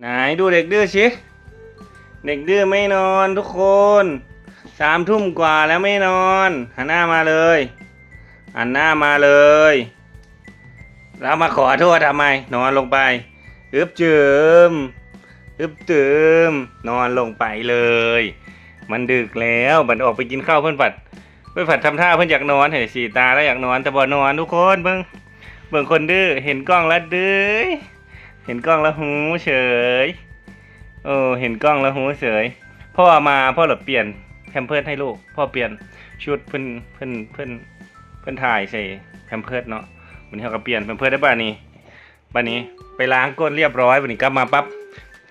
ไหนดูเด็กดื้อชิ เด็กดื้อไม่นอนทุกคนสามทุ่มกว่าแล้วไม่นอนหันหน้ามาเลยหันหน้ามาเลย แล้วมาขอโทษทำไม นอนลงไปอึบจืมอึบจืมนอนลงไปเลย มันดึกแล้วบันออกไปกินข้าวเพื่อนผัด เพื่อนผัดทำท่าเพื่อนอยากนอนเห็นสีตาแล้วอยากนอนแต่บ่นอนทุกคนเบิ่งเบิ่งคนดื้อเห็นกล้องแล้วดื้อ เห็นกล้องแล้วหูเฉยโอ้เห็นกล้องแล้วหูเฉยพ่อมาพ่อหลบเปลี่ยนแพมเพิร์ดให้ลูก พ่อเปลี่ยนชุดเพื่อนเพื่อนเพื่อนเพื่อนถ่ายใส่แพมเพิร์ดเนาะวันนี้เขาก็เปลี่ยนแพมเพิร์ดได้บ้านี้บ้านี้ไปล้างก้นเรียบร้อยวันนี้กลับมาปั๊บ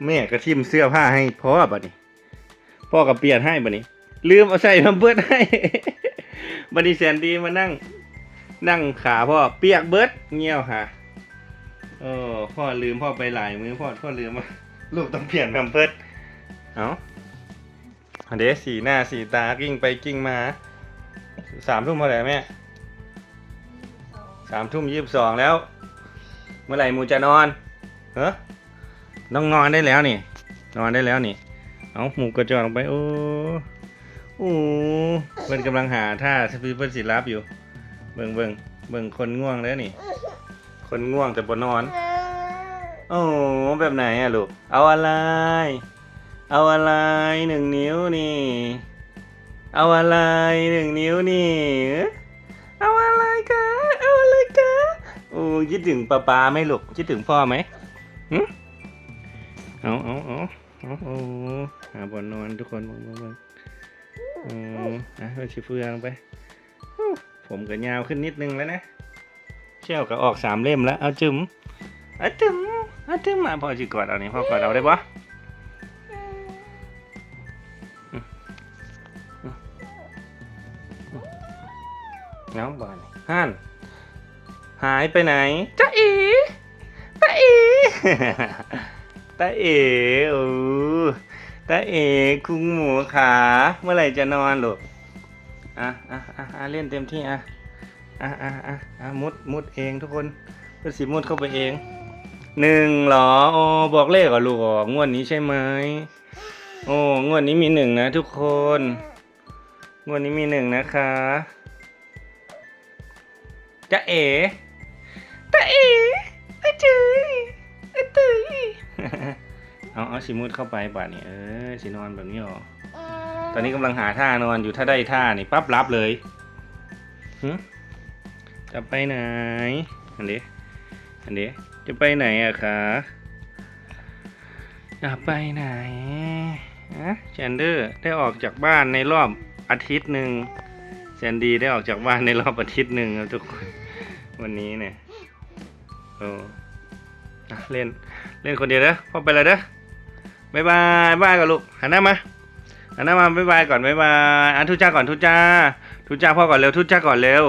แม่ก็ทิมเสื้อผ้าให้พ่อบ้านี้ พ่อก็เปลี่ยนให้บัดนี้ ลืมเอาใส่แพมเพิร์ดให้บัดนี้แสนดีมานั่ง นั่งขาพ่อเปียกเบิร์ดเงี้ยวค่ะ โอ้พ่อลืมพ่อไปหลายมือพ่อพ่อลืมว่าลูกต้องเปลี่ยนแพมเพิร์ดเอาอันเดสีหน้าสีตากิ้งไปกิ้งมาสามทุ่มเท่าไหร่แม่สามทุ่มยี่สิบสองแล้ว เมื่อไหร่หมูจะนอนเฮ้ต้องนอนได้แล้วนี่ นอนได้แล้วนี่ เอาหมูกระจอกลงไป โอ้โอ้เพิ่นกำลังหาท่าสปีเพิ่นสิรับอยู่ เบิ่งเบิ่งเบิ่งคนง่วงแล้วนี่ คนง่วงแต่บ่นอน โอ้แบบไหนอะลูก เอาอะไร เอาอะไรหนึ่งนิ้วนี่ เอาอะไรหนึ่งนิ้วนี่ เอาอะไรคะเอาอะไรคะโอ้คิดถึงป้าปาไหมลูกคิดถึงพ่อไหมหึเอาเอาเอาโอ้โหหาบนนอนทุกคนมองมองมองอืมอะไปชิเฟืองไป ผมก็ยาวขึ้นนิดนึงแล้วนะ เชี่ยวก็ออกสามเล่มแล้ว เอาจุ๋มเอาจุ๋มเอาจุ๋มมาพ่อจีกอดเอานี่พ่อกอดเอาได้ปะน้องบอลฮันหายไปไหนจ้าอีจ้าอีตาเอ๋โอ้ตาเอ๋คุงหมูขา เมื่อไหร่จะนอนลูกอะอะอะอะเล่นเต็มที่อะ อะอะอะอะมุดมุดเองทุกคนเพื่อสิมุดเข้าไปเองหนึ่งเหรอโอ้บอกเลขเหรอลูกอ๋องวดนี้ใช่ไหมโอ้งวดนี้มีหนึ่งนะ ทุกคนงวดนี้มีหนึ่งนะคะจะเอ๋ตาเอ๋อะจืยอะจืยเอาเอาสิมุดเข้าไปบาดนี้เออสินอนแบบนี้หรอตอนนี้กำลังหาท่านอนอยู่ถ้าได้ท่านี่ปั๊บรับเลยหึ จะไปไหน อันเดอันเดจะไปไหนอะคะจะไปไหนอะแซนเดอร์ได้ออกจากบ้านในรอบอาทิตย์หนึ่งแซนดี้ได้ออกจากบ้านในรอบอาทิตย์หนึ่งครับทุกคน วันนี้เนี่ยโอ้เล่นเล่นคนเดียวเด้อพ่อไปเลยเด้อบายบายบายก่อนลูกหันหน้ามาหันหน้ามาบายบายก่อนบายบายอะทุจ้าก่อนทุจ้าทุจ้าพ่อก่อนเร็วทุจ้าก่อนเร็ว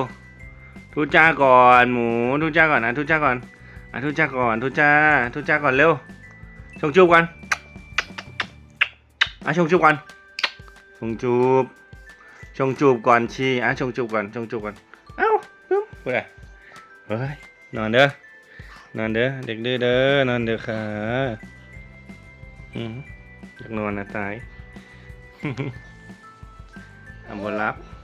ทุจ้าก่อนหมูทุจ้าก่อนอะทุจ้าก่อนอะทุจ้าก่อนทุจ้าทุจ้าก่อนเร็วชงจูบก่อนอะชงจูบก่อนชงจูบชงจูบก่อนชีอะชงจูบก่อนชงจูบก่อนเอ้าปึ๊บไปเฮ้ยนอนเด้อนอนเด้อเด็กดื้อเด้อนอนเด้อค่ะอืมอยากนอนนะตายทำบนรับ